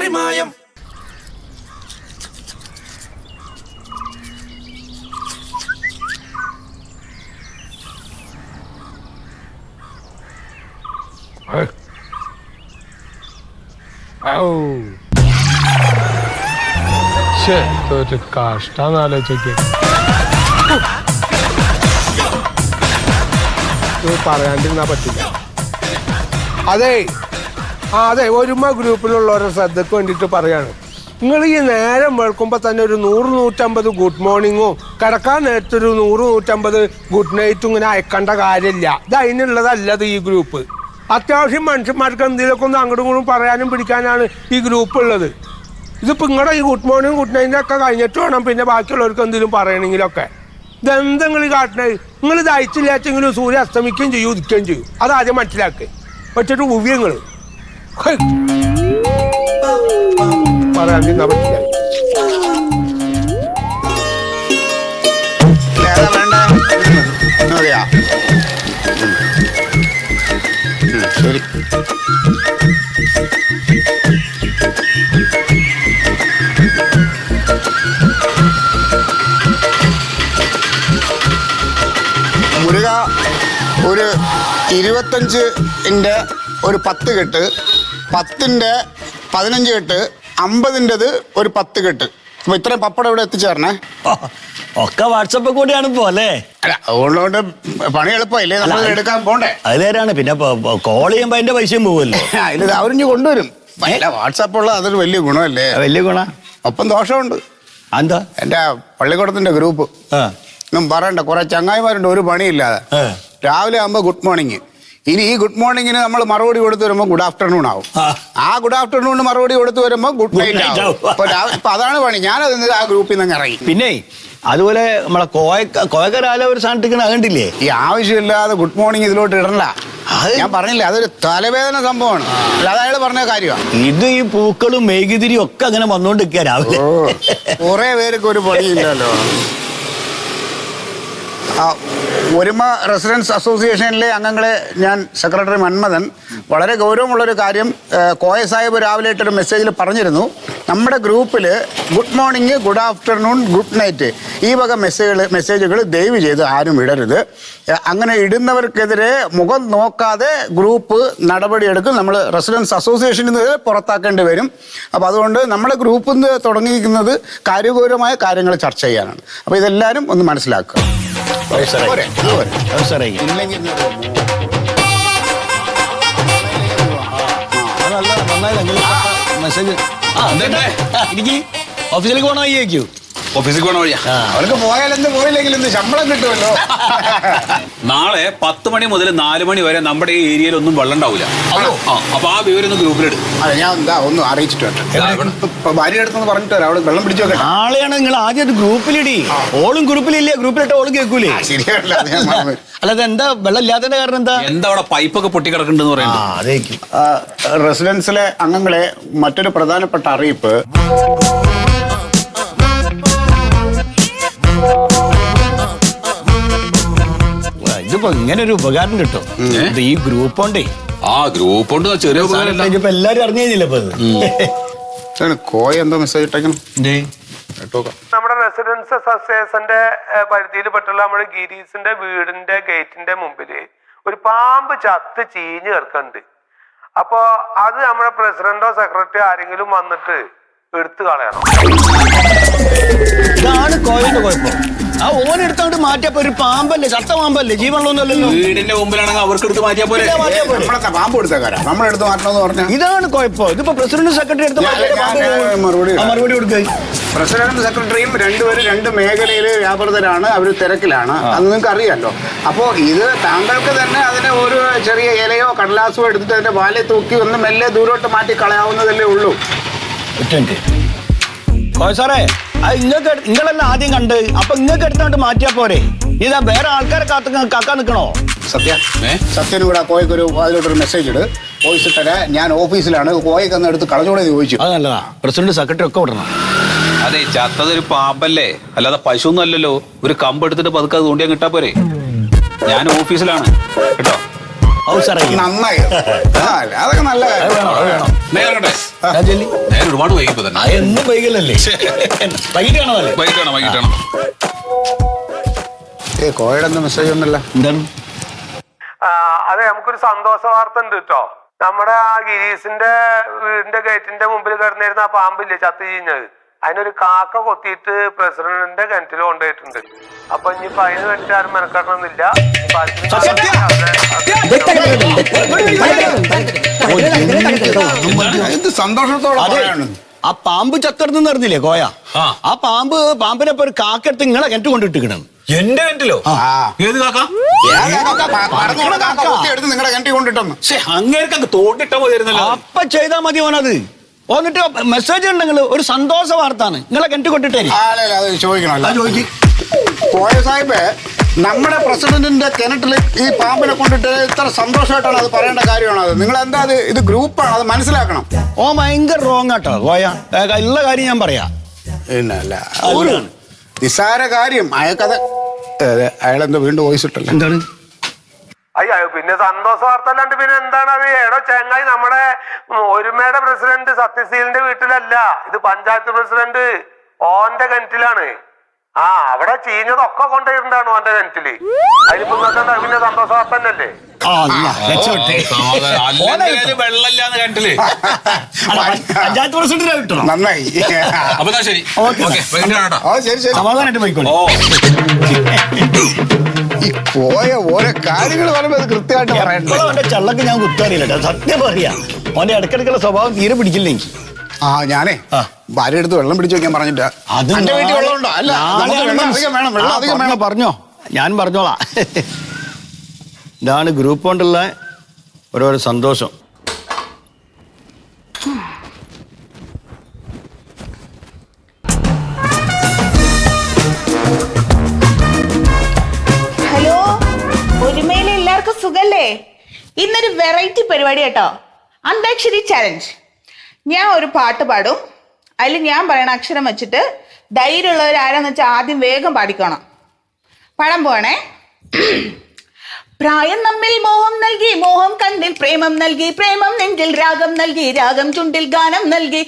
പാറിമായം ഒരു കഷ്ടാന്ന് ആലോചിക്ക്. ഇത് പറയാണ്ടിരുന്നാ പറ്റില്ല. അതെ ആ അതെ ഒരുമ ഗ്രൂപ്പിലുള്ളവരെ ശ്രദ്ധക്ക് വേണ്ടിയിട്ട് പറയാണ്. നിങ്ങൾ ഈ നേരം വെളുക്കുമ്പോൾ തന്നെ ഒരു നൂറ് നൂറ്റമ്പത് ഗുഡ് മോർണിംഗും കിടക്കാൻ നേരത്തൊരു നൂറ് നൂറ്റമ്പത് ഗുഡ് നൈറ്റും ഇങ്ങനെ അയക്കേണ്ട കാര്യമില്ല. ഇത് അതിനുള്ളതല്ലത് ഈ ഗ്രൂപ്പ് അത്യാവശ്യം മനുഷ്യന്മാർക്ക് എന്തെങ്കിലുമൊക്കെ ഒന്ന് അങ്ങോട്ടും ഇങ്ങോട്ടും പറയാനും പിടിക്കാനാണ് ഈ ഗ്രൂപ്പ് ഉള്ളത്. ഇതിപ്പോൾ നിങ്ങളുടെ ഈ ഗുഡ് മോർണിംഗ് ഗുഡ് നൈറ്റ് ഒക്കെ കഴിഞ്ഞിട്ട് വേണം പിന്നെ ബാക്കിയുള്ളവർക്ക് എന്തെങ്കിലും പറയണമെങ്കിലൊക്കെ ഇതെന്താ നിങ്ങൾ കാട്ടണത് നിങ്ങൾ ഇത് അയച്ചില്ലാച്ചെങ്കിലും സൂര്യ അസ്തമിക്കുകയും ചെയ്യും ഉദിക്കുകയും ചെയ്യും. അതാദ്യം മനസ്സിലാക്കുക ഒറ്റൊരു ഉവ്യങ്ങൾ പറയാൻ നിന്നാ പറ്റില്ല മുരുക ഒരു ഇരുപത്തഞ്ചിന്റെ ഒരു പത്ത് കെട്ട് പത്തിന്റെ പതിനഞ്ച് കെട്ട് അമ്പതിന്റെത് ഒരു പത്ത് കെട്ട്. അപ്പൊ ഇത്രയും പപ്പടം ഇവിടെ എത്തിച്ചേരണേ ഓ, ഒക്കെ വാട്സപ്പ് കൂടിയാണ് പോലേ അല്ലേ? അതുകൊണ്ട് പണി എളുപ്പമില്ലേ നമ്മൾ എടുക്കാൻ പോണ്ടേ? അത് നേരാണ്. പിന്നെ കോൾ ചെയ്യുമ്പോ അതിന്റെ പൈസയും പോവല്ലോ അതിൽ അവരിഞ്ഞ് കൊണ്ടുവരും. അല്ല വാട്സാപ്പ് ഉള്ള അതൊരു വലിയ ഗുണമല്ലേ? വലിയ ഗുണ. ഒപ്പം ദോഷമുണ്ട്. എന്താ? എന്റെ പള്ളിക്കൂടത്തിന്റെ ഗ്രൂപ്പ്. ഒന്നും പറയണ്ട കുറെ ചങ്ങായിമാരുണ്ട് ഒരു പണിയില്ലാതെ. രാവിലെ ആകുമ്പോ ഗുഡ് മോർണിംഗ്. ഇനി ഈ ഗുഡ് മോർണിംഗിന് നമ്മൾ മറുപടി കൊടുത്തു വരുമ്പോൾ ഗുഡ് ആഫ്റ്റർനൂൺ ആവും. ആ. ഗുഡ് ആഫ്റ്റർനൂണിന് മറുപടി കൊടുത്തു വരുമ്പോൾ ഗുഡ് നൈറ്റ് ആവും. അപ്പൊ അതാണ് പണി. ഞാനത് ആ ഗ്രൂപ്പിൽ നിന്ന് ഇറങ്ങി. പിന്നെ അതുപോലെ നമ്മളെ കോയ കോയക്കരാല ഒരു സാധനത്തിന് കണ്ടില്ലേ ഈ ആവശ്യമില്ലാതെ ഗുഡ് മോർണിംഗ് ഇതിലോട്ട് ഇടണ്ട. ഞാൻ പറഞ്ഞില്ല അതൊരു തലവേദന സംഭവമാണ്. അതായത് അയാൾ പറഞ്ഞ കാര്യമാണ് ഇത് ഈ പൂക്കളും മെഴുകുതിരിയും ഒക്കെ അങ്ങനെ വന്നോണ്ടിരിക്കുക രാവിലെ. കുറെ പേർക്ക് ഒരു പണിയില്ലല്ലോ. ഒരുമ റെസിഡൻസ് അസോസിയേഷനിലെ അംഗങ്ങളെ ഞാൻ സെക്രട്ടറി മന്മഥൻ. വളരെ ഗൗരവമുള്ളൊരു കാര്യം കോയ സാഹിബ് രാവിലെ ഇട്ടൊരു മെസ്സേജിൽ പറഞ്ഞിരുന്നു. നമ്മുടെ ഗ്രൂപ്പിൽ good morning good afternoon good night ഈ വക മെസ്സേജുകൾ മെസ്സേജുകൾ ദയവ് ചെയ്ത് ആരും ഇടരുത്. അങ്ങനെ ഇടുന്നവർക്കെതിരെ മുഖം നോക്കാതെ ഗ്രൂപ്പ് നടപടിയെടുക്കും നമ്മൾ റെസിഡൻസ് അസോസിയേഷനിൽ നിന്ന് പുറത്താക്കേണ്ടി വരും. അപ്പോൾ അതുകൊണ്ട് നമ്മുടെ ഗ്രൂപ്പിൽ നിന്ന് തുടങ്ങിയിരിക്കുന്നത് കാര്യഗൗരവമായ കാര്യങ്ങൾ ചർച്ച ചെയ്യാനാണ്. അപ്പോൾ ഇതെല്ലാവരും ഒന്ന് മനസ്സിലാക്കുക. പോരെ, ഇത് പോരെ. അവസരമായി. ഇല്ലെങ്കിൽ ഇന്ന് അത് നല്ല നന്നായി മെസ്സേജ് ആ എന്തുണ്ട്? എനിക്ക് ഓഫീസിലേക്ക് പോകണോ അയ്യേക്കൂ ഓഫീസിൽ പോണ വഴിയാ. അവർക്ക് പോയാലെന്ത് പോയില്ലെങ്കിൽ എന്ത് ശമ്പളം കിട്ടുമല്ലോ. നാളെ പത്ത് മണി മുതൽ നാല് മണി വരെ നമ്മുടെ ഈ ഏരിയയിൽ ഒന്നും വെള്ളം ഉണ്ടാവില്ല അപ്പൊ ആ വിവരം ഒന്ന് ഗ്രൂപ്പിലിടും. അതെ ഞാൻ എന്താ ഒന്നും അറിയിച്ചിട്ട് വരട്ടെ. ഇപ്പൊ ഭാര്യ അടുത്തൊന്ന് പറഞ്ഞിട്ട് വരാം. അവിടെ വെള്ളം പിടിച്ചു വെക്കട്ടെ. നാളെയാണ് നിങ്ങൾ ആദ്യം അത് ഗ്രൂപ്പിലിടി. ഓളും ഗ്രൂപ്പിലില്ലേ? ഗ്രൂപ്പിലിട്ട് ഓളും കേൾക്കൂലേ? ശരിയല്ല അത് ഞാൻ മറന്നു. അല്ലാതെ എന്താ? വെള്ളം ഇല്ലാത്തതിന്റെ കാരണം എന്താ? എന്താ അവിടെ പൈപ്പൊക്കെ പൊട്ടിക്കിടക്കുന്നുണ്ടെന്ന് ആ പറയുന്നത് ആ, റെസിഡൻസിലെ അംഗങ്ങളെ മറ്റൊരു പ്രധാനപ്പെട്ട അറിയിപ്പ്. ഇങ്ങനെ ഒരു ഉപകാരം കിട്ടും. ഇത് ഈ ഗ്രൂപ്പ് ഉണ്ടേ ആ ഗ്രൂപ്പ് ഉണ്ട് ചെറിയ ഉപകാരം ഇപ്പൊ എല്ലാരും അറിഞ്ഞു കഴിഞ്ഞില്ല ഇപ്പൊ ഇത്? ഇതാണ് കോയ എന്തോ മെസ്സേജ് ഇട്ടേക്കണം. നമ്മുടെ റെസിഡൻസ് അസോസിയേഷന്റെ പരിധിയിൽപ്പെട്ടുള്ള നമ്മുടെ ഗിരീസിന്റെ വീടിന്റെ ഗേറ്റിന്റെ മുമ്പിൽ ഒരു പാമ്പ് ചത്ത് ചീഞ്ഞ് കിടക്കുന്നുണ്ട് അപ്പോ അത് നമ്മുടെ പ്രസിഡന്റോ സെക്രട്ടറിയോ ആരെങ്കിലും വന്നിട്ട് എടുത്തു കളയണം. ഇതാണ് കോയിന്റെ കുഴപ്പം. ആ ഓനെടുത്തോണ്ട് മാറ്റിയപ്പോ ഒരു പാമ്പല്ലേ ചത്ത പാമ്പല്ലേ? ജീവനുള്ളൊന്നുമല്ലല്ലോ വീടിന്റെ മുമ്പിലാണെങ്കിൽ അവർക്ക് എടുത്ത് മാറ്റിയാ പോലെ പാമ്പ് മാറ്റിയാ പോരെ. നമ്മളൊക്കെ പാമ്പ് എന്ന് നമ്മളെടുത്ത് മാറ്റണമെന്ന് പറഞ്ഞാൽ ഇതാണ് കുഴപ്പം. ഇതിപ്പോ പ്രസിഡന്റ് സെക്രട്ടറി എടുത്ത് ഞാൻ- മാറ്റിയ പാമ്പ് ഞാൻ- പോകും. മറുപടി ആ, മറുപടി കൊടുക്കുക പ്രസിഡന്റ് സെക്രട്ടറിയും രണ്ടുപേരും രണ്ട് മേഖലയിൽ വ്യാപൃതരാണ് അവർ തിരക്കിലാണ്. അത് നിങ്ങൾക്ക് അറിയാമല്ലോ അപ്പോൾ ഇത് താങ്കൾക്ക് തന്നെ അതിനെ ഒരു ചെറിയ ഇലയോ കടലാസോ എടുത്തിട്ട് അതിന്റെ വാലെ തൂക്കി ഒന്ന് മെല്ലെ ദൂരോട്ട് മാറ്റി കളയാവുന്നതല്ലേ ഉള്ളൂ. കോയ സാറേ ഇങ്ങക്ക് നിങ്ങളെല്ലാം ആദ്യം കണ്ട്. അപ്പൊ നിങ്ങൾക്ക് എടുത്തോണ്ട് മാറ്റിയാ പോരെ. ഇതാ വേറെ ആൾക്കാരെ കാത്ത് കാക്കാൻ നിൽക്കണോ സത്യ? സത്യനും കൂടെ കോയക്ക് ഒരു അതിലോട്ടൊരു മെസ്സേജ് ഇട്. വോയിസ് ഇട്ടേ ഞാൻ ഓഫീസിലാണ് കോയക്ക് അന്ന് എടുത്ത് കളഞ്ഞോടെ ചോദിച്ചു. അത് നല്ലതാ. പ്രസിഡന്റ് സെക്രട്ടറി ഒക്കെ വിടണം. അതെ ചത്തതൊരു പാമ്പല്ലേ? അല്ലാതെ പശു ഒന്നും അല്ലല്ലോ. ഒരു കമ്പ് എടുത്തിട്ട് പതുക്കെ അത് കൊണ്ടിയാൻ കിട്ടാ പോരെ. ഞാൻ ഓഫീസിലാണ് കേട്ടോ? നന്നായി. ആ, അതൊക്കെ നല്ല കാര്യം. നേരെ ഒരുപാട് വൈകിപ്പോ തന്നെ. ആ എന്നും വൈകലല്ലേ? വൈകിട്ട് കാണാതല്ലേ വൈകിട്ടാണ് വൈകിട്ടാണ്. ഏ കോയുടെ മെസ്സേജ് ഒന്നുമില്ല എന്താണ്? ആ, അതെ നമുക്കൊരു സന്തോഷ വാർത്ത ഉണ്ട് കേട്ടോ നമ്മുടെ ആ ഗിരീഷിന്റെ വീടിന്റെ ഗേറ്റിന്റെ മുമ്പിൽ കിടന്നിരുന്ന ആ പാമ്പില്ലേ ചത്തു ചീഞ്ഞത്? അതിനൊരു കാക്ക കൊത്തിയിട്ട് പ്രസിഡന്റിന്റെ കിണറ്റിൽ കൊണ്ടുപോയിട്ടുണ്ട്. അപ്പൊ ഇനി അതിന് വേണ്ടിട്ട് ആരും മെനക്കെടണമെന്നില്ല. എന്ത് സന്തോഷത്തോടെ പറയാണ്? ആ പാമ്പ് ചത്തെടുത്ത് അറിഞ്ഞില്ലേ കോയ? ആ. പാമ്പ് പാമ്പിനെ ഒരു കാക്കെടുത്ത് നിങ്ങളെ കിണറ്റ് കൊണ്ടിട്ടിക്കണം എന്റെ കിണറ്റിലോ? ഏത് കാക്ക? നിങ്ങളുടെ കിണറ്റി കൊണ്ടിട്ടെന്ന്. അങ്ങേർക്ക് അങ്ങ് തോട്ടിട്ട പോയിരുന്നല്ലോ അപ്പൊ ചെയ്താ മതി ഓനത് എന്നിട്ട് മെസ്സേജ് ഉണ്ടെങ്കിൽ ഒരു സന്തോഷ വാർത്താണ്. നിങ്ങളെ കിണറ്റ് കൊണ്ടിട്ടേ ചോദിക്കണം കോയ സാഹിബ് നമ്മുടെ പ്രസിഡന്റിന്റെ കിണറ്റിൽ ഈ പാമ്പിനെ കൊണ്ടിട്ട് ഇത്ര സന്തോഷമായിട്ടാണ് അത് പറയേണ്ട കാര്യമാണ് അത്? നിങ്ങൾ എന്താ അത് ഇത് ഗ്രൂപ്പാണ്? അത് മനസ്സിലാക്കണം. ഓ ഭയങ്കര റോങ് ആട്ടോ പോയാ ഉള്ള കാര്യം ഞാൻ പറയാ. പിന്നെ അല്ല. ഒരു നിസ്സാര കാര്യം. അയാൾക്കത് അയാൾ അയാളെന്തോ വീണ്ടും വോയിസ് ഇട്ടല്ലോ? എന്താണ്? അയ്യോ പിന്നെ സന്തോഷ വാർത്ത അല്ലാണ്ട് പിന്നെ എന്താണ് അത്? ഏടോ ചെങ്ങായി നമ്മുടെ ഒരുമയുടെ പ്രസിഡന്റ് സത്യശീലിന്റെ വീട്ടിലല്ല. ഇത് പഞ്ചായത്ത് പ്രസിഡന്റ് ഓന്റെ കിണറ്റിലാണ്. ആ അവിടെ ചീഞ്ഞതൊക്കെ കൊണ്ടുപോയിട്ടുണ്ടാണ് ഓന്റെ കിണറ്റിൽ അതിന് പിന്നെ വെള്ളമില്ലാന്ന് കിണറ്റിൽ. പഞ്ചായത്ത് പ്രസിഡന്റിനെ കിട്ടണം. നന്നായി. അപ്പൊ ശരി. ശരി ശരി. സമാധാനമായിട്ട് പോയിക്കോളൂ. ഓ. ഈ പോയ ഓരോ കാര്യങ്ങൾ പറയുമ്പോൾ അത് കൃത്യമായിട്ട് പറയണ്ടേ? അവന്റെ ചള്ളക്ക് ഞാൻ കുത്തറിയില്ല സത്യം പറയാ. അവന്റെ ഇടക്കിടക്കുള്ള സ്വഭാവം തീരെ പിടിക്കില്ലെങ്കിൽ ആ ഞാനേ ആ. ഭാര്യ എടുത്ത് വെള്ളം പിടിച്ചു വെക്കാൻ പറഞ്ഞിട്ടാ. അത് എന്റെ വീട്ടിൽ നാളെ- വെള്ളമുണ്ടോ അല്ല നാളെ നമുക്ക് വെള്ളം അധികം വേണം വെള്ളം അധികം വേണം പറഞ്ഞോ. ഞാൻ പറഞ്ഞോളാം. ഇതാണ് ഗ്രൂപ്പ് കൊണ്ടുള്ള ഓരോരോ സന്തോഷം. ഹലോ ഒരുമയിലെ എല്ലാവർക്കും സുഖല്ലേ? ഇന്നൊരു വെറൈറ്റി പരിപാടി കേട്ടോ. അന്താക്ഷരി ചലഞ്ച് ഞാൻ ഒരു പാട്ട് പാടും. അതിൽ ഞാൻ പറയണ അക്ഷരം വെച്ചിട്ട് ധൈര്യമുള്ളവർ ആരാന്ന് വെച്ചാൽ ആദ്യം വേഗം പാടിക്കണം. പാടാൻ പോണേ പ്രായം നമ്മിൽ മോഹം നൽകി മോഹം കണ്ണിൽ പ്രേമം നൽകി പ്രേമം നെഞ്ചിൽ രാഗം നൽകി രാഗം ചുണ്ടിൽ ഗാനം നൽകി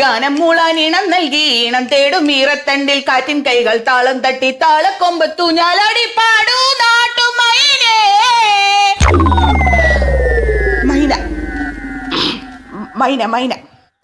ഗാനം മൂളാൻ ഈണം നൽകി ഈണം തേടും ഈറത്തണ്ടിൽ കാറ്റിൻ കൈകൾ താളം തട്ടി താളക്കൊമ്പത്തു ഞാലാടി പാടൂ നാട്ടുമൈനേ മൈന. മൈന മൈന.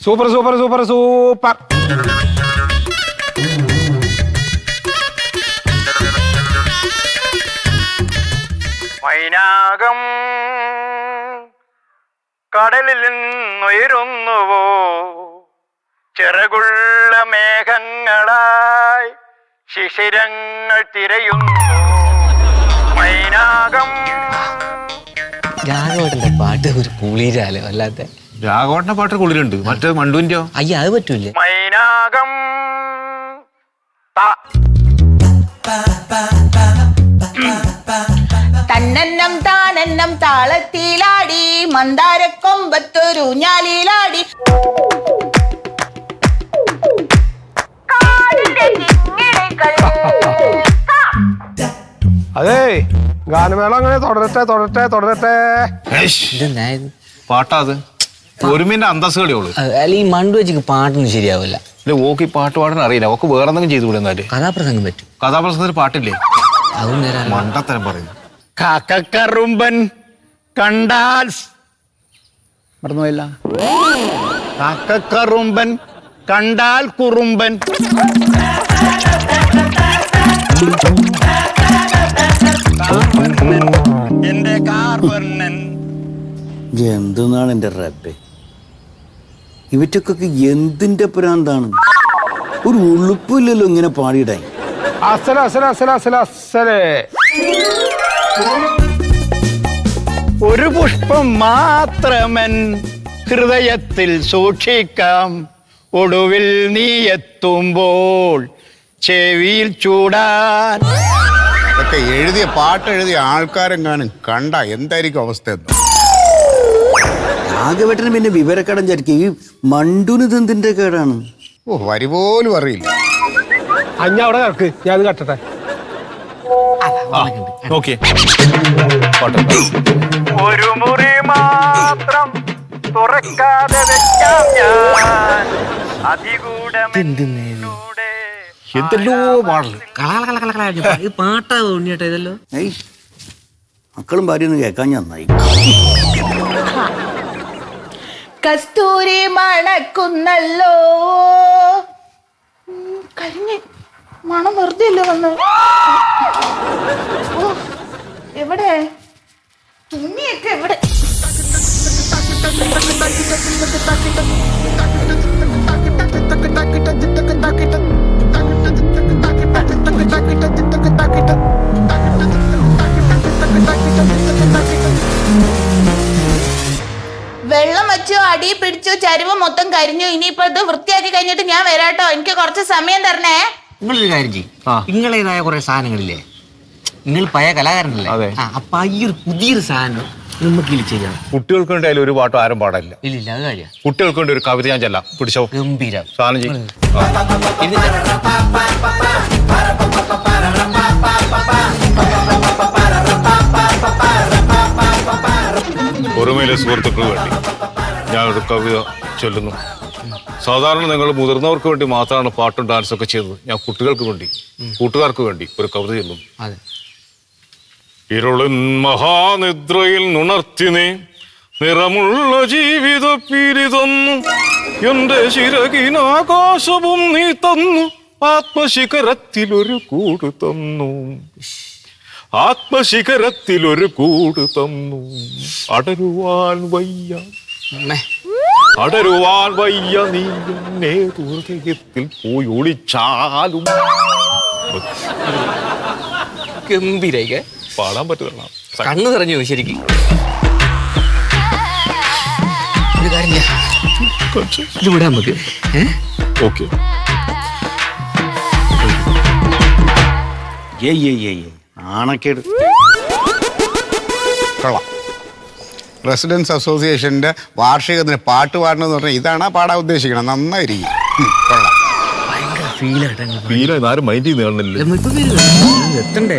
Super super super super. Mainakam കടലിൽ നിന്നുയരുന്നുവോ? ചിറകുള്ള മേഘങ്ങളായി ശിശിരങ്ങൾ തിരയുന്നു. മൈനാകം രാഘവട്ടന്റെ പാട്ട് ഒരു കുളിരാലോ അല്ലാത്ത രാഘവട്ടന്റെ പാട്ട് കുളിരുണ്ട് മറ്റേ മണ്ടുവിന്റെയോ അയ്യ അത് പറ്റൂലേ. മൈനാകം. ത- താനെന്നം താളത്തിലാടി മന്ദാരക്കൊമ്പത്തൊരു ഞാലിലാടി. അതെ ഗാനമേള അങ്ങനെ തുടരട്ടെ തുടരട്ടെ തുടരട്ടെ? പാട്ടാ അത്. ഒരുമിന്റെ അന്തസ് കളിയോൾ അല്ല ഈ മണ്ടു വെച്ചിക്ക് പാട്ടൊന്നും ശരിയാവില്ല. ഇല്ല ഓക്ക് ഈ പാട്ട് പാടാൻ അറിയില്ല. ഓക്ക് വേറെ എന്തെങ്കിലും ചെയ്തു വിടുന്നാൽ കഥാപ്രസംഗം പറ്റും. കഥാപ്രസംഗത്തിൽ പാട്ടില്ലേ? അതും നേരം മണ്ടത്തരം പറയുന്നു കാക്കറുമ്പൻ കണ്ടാൽ മറന്നുപോയില്ല. കാക്കറുമ്പൻ കണ്ടാൽ കുറുമ്പൻ. എന്റെ കാർ എന്തെന്നാണ് എന്റെ റബ്ബെ? ഇവറ്റക്കൊക്കെ എന്തിന്റെ പ്രാന്താണ്? ഒരു ഉളുപ്പില്ലല്ലോ ഇങ്ങനെ പാടിയിടായി അസല അസല അസല അസല അസലേ. ഒരു പുഷ്പം മാത്രമൻ ഹൃദയത്തിൽ സൂക്ഷിക്കാം. ഒടുവിൽ നീ എത്തുമ്പോൾ ചെവിയിൽ ചൂടാൻ. ഒക്കെ എഴുതിയ പാട്ട് എഴുതിയ ആൾക്കാരെങ്ങാനും കണ്ട എന്തായിരിക്കും അവസ്ഥ എന്ന്? രാഘവേട്ടന് പിന്നെ വിവരക്കടം ചരിക്കും. ഈ മണ്ടുന് ഇതെന്തിന്റെ കേടാണ്? ഓ വരി പോലും അറിയില്ല. അഞ്ഞ അവിടെ കിടക്ക്. ഞാൻ കട്ടട്ടെ. ഒരു മുറി മാത്രം തുറക്കാതെ വെക്കാം ഞാൻ. എന്തെല്ലോ പാടൽ. പാട്ടാ ഉണ്ണിയേട്ടാ ഇതല്ലോ. മക്കളും ഭാര്യയൊന്നും കേൾക്കാൻ ഞാൻ നന്നായി. കസ്തൂരി മണക്കുന്നല്ലോ. കരിഞ്ഞ് മണം വെറുതെ അല്ലേ വന്ന്? എവിടെ? തുണിയൊക്കെ എവിടെ? വെള്ളം അടി പിടിച്ചു ചരിവ് മൊത്തം കരിഞ്ഞു. ഇനിയിപ്പോ ഇത് വൃത്തിയാക്കി കഴിഞ്ഞിട്ട് ഞാൻ വരാട്ടോ. എനിക്ക് കുറച്ച് സമയം തരണേ. നിങ്ങളൊരു കാര്യം ചെയ്യും. നിങ്ങളേതായ കുറെ സാധനങ്ങളില്ലേ? നിങ്ങൾ പഴയ കലാകാരനല്ലേ? അതെ. ആ അപ്പൊ ഈ ഒരു പുതിയൊരു സാധനം നമുക്ക് കുട്ടികൾക്ക് വേണ്ടി അതിൽ ഒരു പാട്ടും ആരും പാടില്ല. ഇല്ല അത് കാര്യം കുട്ടികൾക്ക് വേണ്ടി ഒരു കവിത ഞാൻ ചെല്ലാം. പിടിച്ചോ? ഗംഭീരം. സാധനം ചെയ്യും. ഒരുമയിലെ സുഹൃത്തുക്കൾക്ക് വേണ്ടി. ഞാൻ ഒരു കവിത ചൊല്ലുന്നു. സാധാരണ നിങ്ങൾ മുതിർന്നവർക്ക് വേണ്ടി മാത്രമാണ് പാട്ടും ഡാൻസും ഒക്കെ ചെയ്തത് ഞാൻ കുട്ടികൾക്ക് വേണ്ടി കൂട്ടുകാർക്ക് വേണ്ടി ഒരു കവിത ചൊല്ലുന്നു. ഇരുളിൻ മഹാനിദ്രയിൽ നുണർത്തിനെ നിറമുള്ള ജീവിത പിരിതന്നു എന്റെ ശിരകിനാകാശവും നീ തന്നു. ആത്മശിഖരത്തിലൊരു കൂട് തന്നു. ആത്മശിഖരത്തിലൊരു കൂട് തന്നു. അടരുവാൻ വയ്യ. അടരുവാൻ വയ്യ നീ എന്നെ ഹൃദയത്തിൽ പോയി ഒളിച്ചാലും. ഗംഭീരയ്ക്ക്. പാടാൻ പറ്റുന്ന കണ്ണു നിറഞ്ഞു ശരിക്കും. ഒരു കാര്യം ചെയ്യാം. ഇത് വിടാൻ നമുക്ക് ഏ? ഓക്കെ. ഏയ് ഏയ് ഏയ്. ആണക്കേട്. കൊള്ളാം. റെസിഡൻസ് അസോസിയേഷന്റെ വാർഷികത്തിന് പാട്ട് പാടണമെന്ന് പറഞ്ഞാൽ ഇതാണ് പാടാൻ ഉദ്ദേശിക്കണം നന്നായിരിക്കും. ഫീലായിട്ട് ഫീൽ ആരും മൈൻഡ് ചെയ്യുന്ന കാണുന്നില്ല എത്തണ്ടേ?